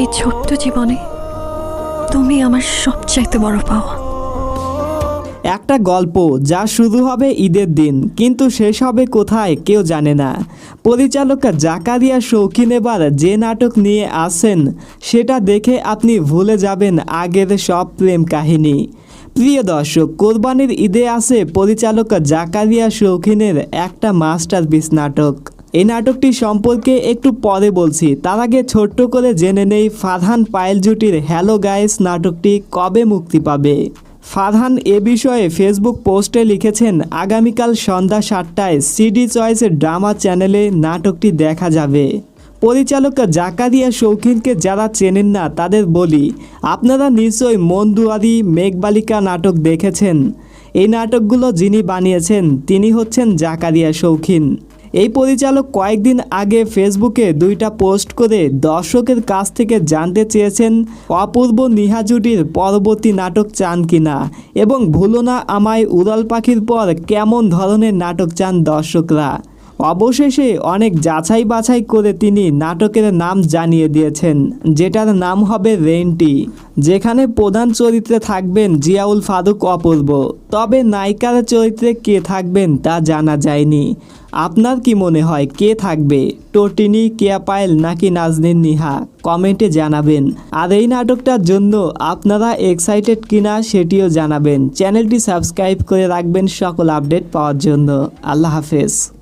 এই ছোট্ট জীবনে তুমি আমার সবচাইতে বড় পাওয়া। একটা গল্প যা শুরু হবে ঈদের দিন, কিন্তু শেষ হবে কোথায় কেউ জানে না। পরিচালক জাকারিয়া শৌখিন এবার যে নাটক নিয়ে আসেন সেটা দেখে আপনি ভুলে যাবেন আগের সব প্রেম কাহিনী। প্রিয় দর্শক, কোরবানির ঈদে আসে পরিচালক জাকারিয়া শৌখিনের একটা মাস্টারপিস নাটক। এই নাটকটি সম্পর্কে একটু পরে বলছি। তার আগে ছোট্ট করে জেনে নেই ফারহান পায়েল জুটির হ্যালো গাইস নাটকটি কবে মুক্তি পাবে। ফারহান এ বিষয়ে ফেসবুক পোস্টে লিখেছেন, আগামীকাল সন্ধ্যা সাতটায় সিডি চয়েসের ড্রামা চ্যানেলে নাটকটি দেখা যাবে। পরিচালক জাকারিয়া শৌখিনকে যারা চেনেন না, তাদের বলি, আপনারা নিশ্চয়ই মন্দুয়ারি মেঘবালিকা নাটক দেখেছেন। এই নাটকগুলো যিনি বানিয়েছেন, তিনি হচ্ছেন জাকারিয়া শৌখিন। এই পরিচালক কয়েকদিন আগে ফেসবুকে দুইটা পোস্ট করে দর্শকের কাছ থেকে জানতে চেয়েছেন, অপূর্ব নিহা জুটির পরবর্তী নাটক চান কিনা এবং ভুলো না আমায় উড়াল পাখির পর কেমন ধরনের নাটক চান দর্শকরা। অবশেষে অনেক যাচাই বাছাই করে তিনি নাটকের নাম জানিয়ে দিয়েছেন, যেটার নাম হবে রেন্টি যেখানে প্রধান চরিত্রে থাকবেন জিয়াউল ফারুক অপূর্ব। তবে নায়িকার চরিত্রে কে থাকবেন তা জানা যায়নি। আপনার কি মনে হয় কে থাকবে, টোটিনি, কেয়া পায়েল নাকি নাজনীন নিহা? কমেন্টে জানাবেন। আর এই নাটকটার জন্য আপনারা এক্সাইটেড কিনা সেটিও জানাবেন। চ্যানেলটি সাবস্ক্রাইব করে রাখবেন সকল আপডেট পাওয়ার জন্য। আল্লাহ হাফেজ।